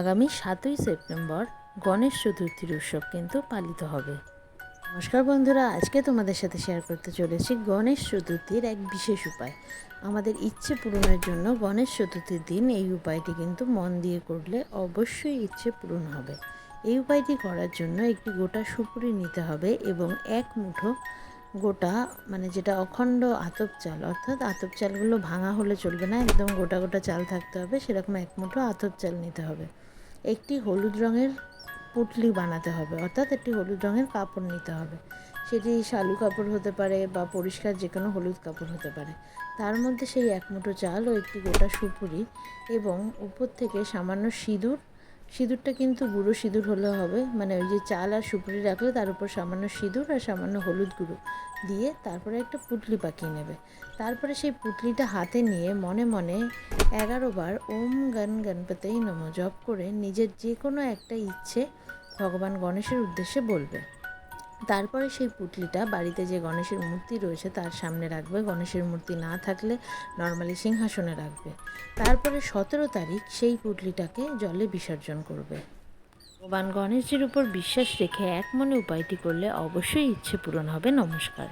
আগামী সাতই সেপ্টেম্বর গণেশ চতুর্থীর উৎসব কিন্তু পালিত হবে। নমস্কার বন্ধুরা, আজকে তোমাদের সাথে শেয়ার করতে চলেছি গণেশ চতুর্থীর এক বিশেষ উপায়। আমাদের ইচ্ছে পূরণের জন্য গণেশ চতুর্থীর দিন এই উপায়টি কিন্তু মন দিয়ে করলে অবশ্যই ইচ্ছে পূরণ হবে। এই উপায়টি করার জন্য একটি গোটা সুপুরি নিতে হবে এবং এক মুঠো গোটা মানে যেটা অখণ্ড আতপ চাল, অর্থাৎ আতপ চালগুলো ভাঙা হলে চলবে না, একদম গোটা গোটা চাল থাকতে হবে, সেরকম এক মুঠো আতপ চাল নিতে হবে। একটি হলুদ রঙের পুটলি বানাতে হবে, অর্থাৎ একটি হলুদ রঙের কাপড় নিতে হবে। সেটি শালু কাপড় হতে পারে বা পরিষ্কার যে কোনো হলুদ কাপড় হতে পারে। তার মধ্যে সেই এক মুঠো চাল ও একটি গোটা সুপুরি এবং উপর থেকে সামান্য সিঁদুর সিঁদুরটা কিন্তু গুঁড়ো সিঁদুর হলে হবে। মানে ওই যে চাল আর সুপুরি রাখলে তার উপর সামান্য সিঁদুর আর সামান্য হলুদ গুঁড়ো দিয়ে তারপরে একটা পুটলি পাকিয়ে নেবে। তারপরে সেই পুটলিটা হাতে নিয়ে মনে মনে এগারো বার ওম গান গণপতেই নম জপ করে নিজের যে কোনো একটা ইচ্ছে ভগবান গণেশের উদ্দেশ্যে বলবে। তারপরে সেই পুটলিটা বাড়িতে যে গণেশের মূর্তি রয়েছে তার সামনে রাখবে। গণেশের মূর্তি না থাকলে নর্মালি সিংহাসনে রাখবে। তারপরে সতেরো তারিখ সেই পুটলিটাকে জলে বিসর্জন করবে। ভগবান গণেশজির উপর বিশ্বাস রেখে এক মনে উপায়টি করলে অবশ্যই ইচ্ছে পূরণ হবে। নমস্কার।